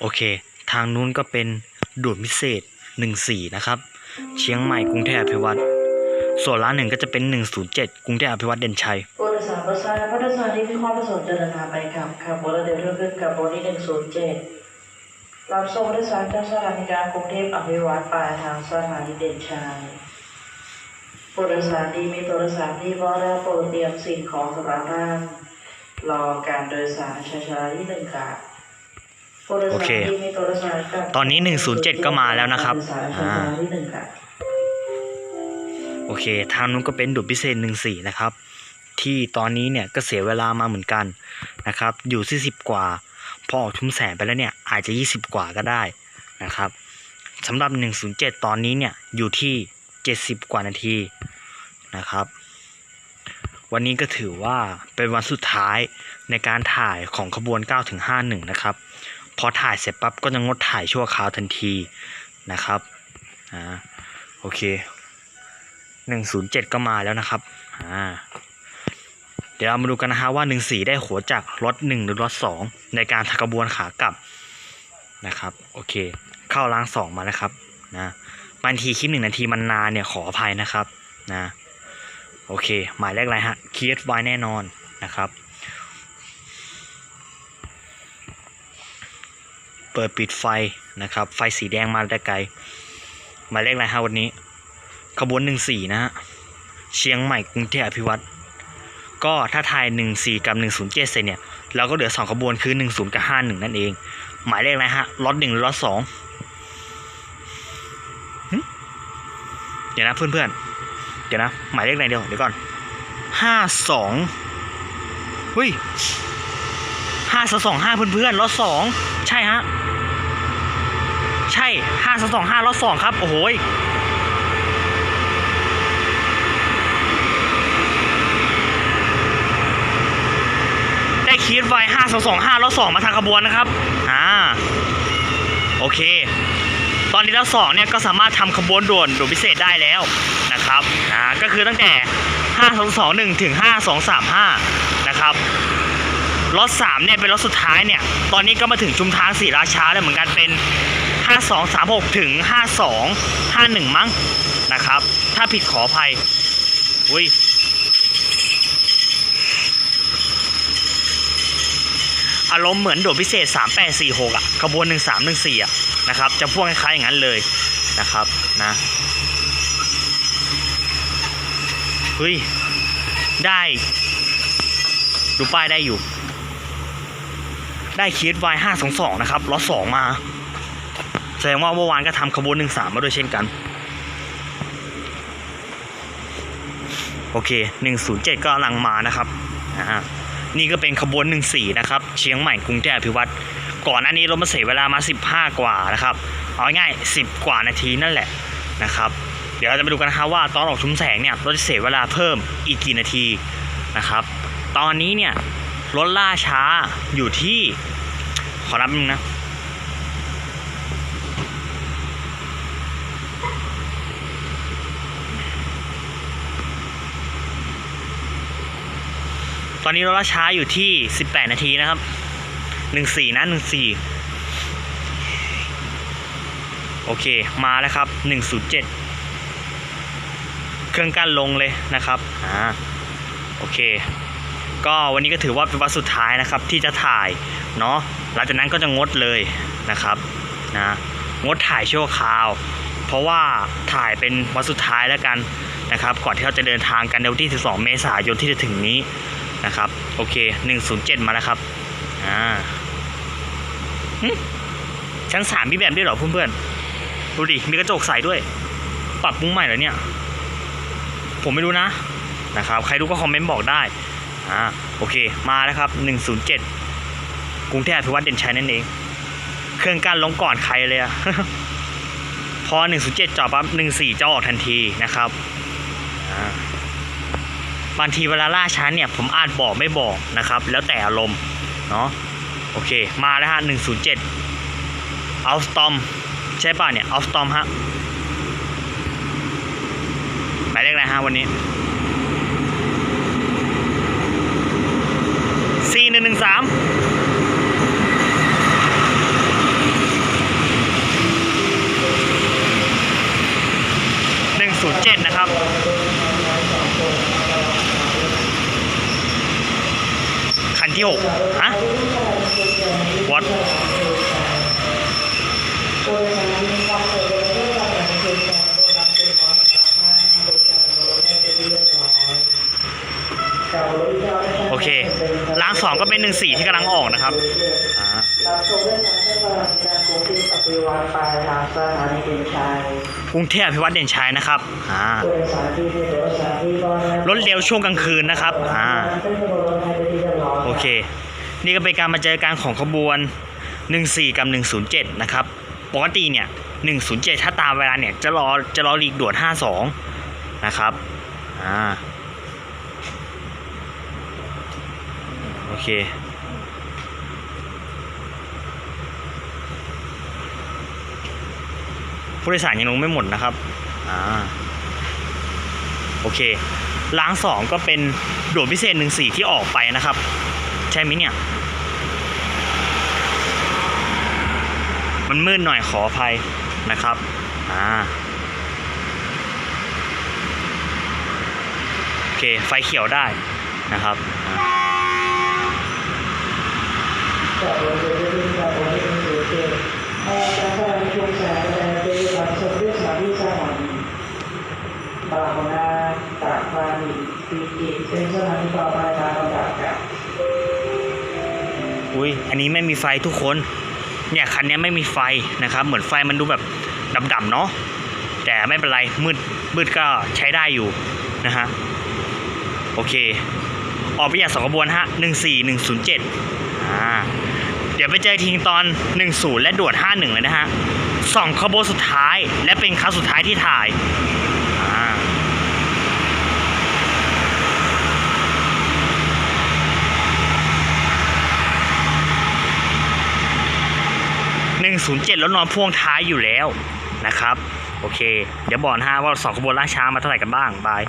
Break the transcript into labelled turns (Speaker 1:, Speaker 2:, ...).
Speaker 1: โอเค ทางนู้นก็เป็นด่วนพิเศษ 14 นะครับ เชียงใหม่กรุงเทพอภิวัตรส่วนร้านหนึ่งก็จะเป็น 107 กรุงเทพอภิวัตรเด่นชัย
Speaker 2: ผู้โดยสารประชาชนผู้โดยสารที่มีความประสงค์จะเดินทางไปกับขบวนรถเดินเรื่องขึ้นกับบนที่หนึ่งศูนย์เจ็ดรับส่งผู้โดยสารจากสถานีกลางกรุงเทพอภิวัตรปลายทางสถานีเด่นชัยผู้โดยสารที่มีตัวโดยสารที่ว่าได้โปรดเตรียมสิ่งของสำหรับท่านรอการโดยสารช้าๆที่หนึ่งค่ะ โดยสารที่มีตัวโดยสารกับ
Speaker 1: ตอนนี้ 107 ก็มาแล้วนะครับ
Speaker 2: โดยสารช้าๆที่หนึ่งค่ะ
Speaker 1: โอเค ทางนู้นก็เป็นด่วนพิเศษ 14 นะครับ ที่ตอนนี้เนี่ยก็เสียเวลามาเหมือนกันนะครับ อยู่ที่10กว่า พอออกชุมแสงไปแล้วเนี่ยอาจจะ 20 กว่าก็ได้นะครับสำหรับ 107 ตอนนี้เนี่ยอยู่ที่ 70 กว่านาทีนะครับ วันนี้ก็ถือว่าเป็นวันสุดท้ายในการถ่ายของขบวน9ถึง51 นะครับ พอถ่ายเสร็จปั๊บก็จะงดถ่ายชั่วคราวทันทีนะครับอ่าโอเคหนึ่งศูนย์เจ็ดก็มาแล้วนะครับอ่าเดี๋ยวเรามาดูกันนะฮะว่าหนึ่งสี่ได้หัวจากรถหนึ่งหรือรถสองในการทางกระบวนขากลับนะครับโอเค เข้าล้างสองมาแล้วครับนะบางทีคลิปหนึ่งนาทีมันนานเนี่ยขออภัยนะครับนะโอเค หมายเลขอะไรฮะคีย์ไว้แน่นอนนะครับ เปิดปิดไฟนะครับ ไฟสีแดงมาแต่ไกลหมายเลขอะไรฮะวันนี้ ขบวนหนึ่งสี่นะฮะ เชียงใหม่กรุงเทพอภิวัตรก็ถ้าทายหนึ่งสี่กับหนึ่งศูนย์เจ็ดเสร็จเนี่ย เราก็เหลือสองขบวนคือหนึ่งศูนย์กับห้าหนึ่งนั่นเอง หมายเลขอะไรฮะล็อตหนึ่งหรือล็อตสองเดี๋ยวนะเพื่อนๆ เดี๋ยวนะ หมายเลขอะไรเดียวเดี๋ยวก่อนห้าสองเฮ้ยห้าสองห้าเพื่อนๆล็อตสองใช่ฮะ ใช่ห้าสองห้าล็อสองครับ โอ้โหได้คีดไว้ห้าสองสองห้าล้วสองมาทางขบวนนะครับอ่าโอเค ตอนนี้แล้วสองเนี่ยก็สามารถทำขบวนด่วนด่วนพิเศษได้แล้วนะครับอ่าก็คือตั้งแต่ห้าสองสองหนึ่งถึงห้าสองสามห้านะครับรถสามเนี่ยเป็นรถสุดท้ายเนี่ย ตอนนี้ก็มาถึงชุมทางสีราชาแล้วเหมือนกันเป็น ห้าสองสามหกถึงห้าสองห้าหนึ่งมั้งนะครับ ถ้าผิดขออภัยอุ้ยอารมณ์เหมือนโดดพิเศษ 3846 อะขบวน 1314 อะนะครับจะพ่วกคล้ายๆอย่างนั้นเลยนะครับนะเฮ้ย ได้ ดูป้ายได้อยู่ ได้คีดไว522นะครับล็อตสองมา ดงว่าเมื่อวานก็ทำขบวน13มมาด้วยเช่นกัน โอเค107ก็ดกำลังมานะครับอ่านี่ก็เป็นขบวน14นะครับ เชียงใหม่กรุงเทพอภิวัตรก่อนหน้านี้รามาเสียเวลามา15กว่านะครับ เอาง่ายๆ10กว่านาทีนั่นแหละนะครับ เดี๋ยวเราจะมาดูกันนะครับว่าตอนออกชุมแสงเนี่ยราจะเสียเวลาเพิ่มอีกกี่นาทีนะครับ ตอนนี้เนี่ยรถล่าช้าอยู่ที่ขอนับนึงนะ ตอนนี้เรถล่าช้าอยู่ที่ 18 นาทีนะครับ 14 นะ 14 โอเค มาแล้วครับ 107 เครื่องกั้นลงเลยนะครับ อ่า โอเค ก็วันนี้ก็ถือว่าเป็นวันสุดท้ายนะครับ ที่จะถ่าย เนาะ หลังจากนั้นก็จะงดเลยนะครับ นะ งดถ่ายชั่วคราว เพราะว่าถ่ายเป็นวันสุดท้ายแล้วกันนะครับก่อนที่เราจะเดินทางกันในวันที่ 12 เมษายนที่จะถึงนี้ นะครับ โอเค107มาแล้วครับ อ่าหึชั้นสามมีแบบด้วยเหรอเพื่อนๆดูดิ มีกระจกใสด้วย ปรับปรุงใหม่เหรอเนี่ย ผมไม่รู้นะ นะครับ ใครรู้ก็คอมเมนต์บอกได้ อ่า โอเค มาแล้วครับ107กรุงเทพอภิวัตเด่นชัยนั่นเอง เครื่องกั้นลงก่อนใครเลยอะพอ107จอดปั๊บ14จะออกทันทีนะครับอ่า บางทีเวลาล่าช้าเนี่ยผมอาจบอกไม่บอกนะครับ แล้วแต่อารมณ์เนาะโอเค มาแล้วฮะหนึ่งศูนย์เจ็ดอัลตอมใช่ป่ะเนี่ยอัลสตอมฮะหมายเลขอะไรฮะวันนี้สี่หหนึ่งสามหนึ่งศูนย์เจ็ดนะครับ กฮะ What? โอเคล้างสองก็เป็นหนึ่งสี่ที่กำลังออกนะครับอ่า
Speaker 2: กรุงเทพอภิวัตปลายทางสถานีเด่นชัย
Speaker 1: นะครับอ่า
Speaker 2: รถสารที่ก็ได้
Speaker 1: รถเร็วช่วงกลางคืนนะครับอ่าโอเค นี่ก็เป็นการมาเจอกันของขบวน 14 กับ 107 นะครับ ปกติเนี่ย 107 ถ้าตามเวลาเนี่ย จะรอจะรอหลีกด่วน 52 นะครับอ่าโอเค ผู้โดยสารยังลงไม่หมดนะครับอ่าโอเคล้างสองก็เป็นด่วนพิเศษหนึ่งสี่ที่ออกไปนะครับ ใช่ไหมเนี่ย มันมืดหน่อยขออภัยนะครับอ่าโอเค ไฟเขียวได้นะครับอ่า
Speaker 2: จากบริเวณที่จากบริเวณที่เกิดเหตุการสถานีชุมแสงแสดงเจดีย์รับชมด้วยสถานที่สถานีบางนาตากฟ้านี ปีกิเป็นสถานีต่อไปตามลำดับครับ
Speaker 1: อุ้ยอันนี้ไม่มีไฟทุกคน เนี่ยคันนี้ไม่มีไฟนะครับ เหมือนไฟมันดูแบบดำๆเนาะ แต่ไม่เป็นไร มืด มืดก็ใช้ได้อยู่นะฮะ โอเค ออกไปอย่างสองขบวนฮะหนึ่งสี่หนึ่งศูนย์เจ็ดอ่า เดี๋ยวไปเจอทีตอนหนึ่งศูนย์และด่วนห้าหนึ่งเลยนะฮะสองขบวนสุดท้ายและเป็นครั้งสุดท้ายที่ถ่าย 107 แล้วนอนพ่วงท้ายอยู่แล้วนะครับ โอเค เดี๋ยวบอกนะฮะว่าสองขบวนล่าช้ามาเท่าไหร่กันบ้างบาย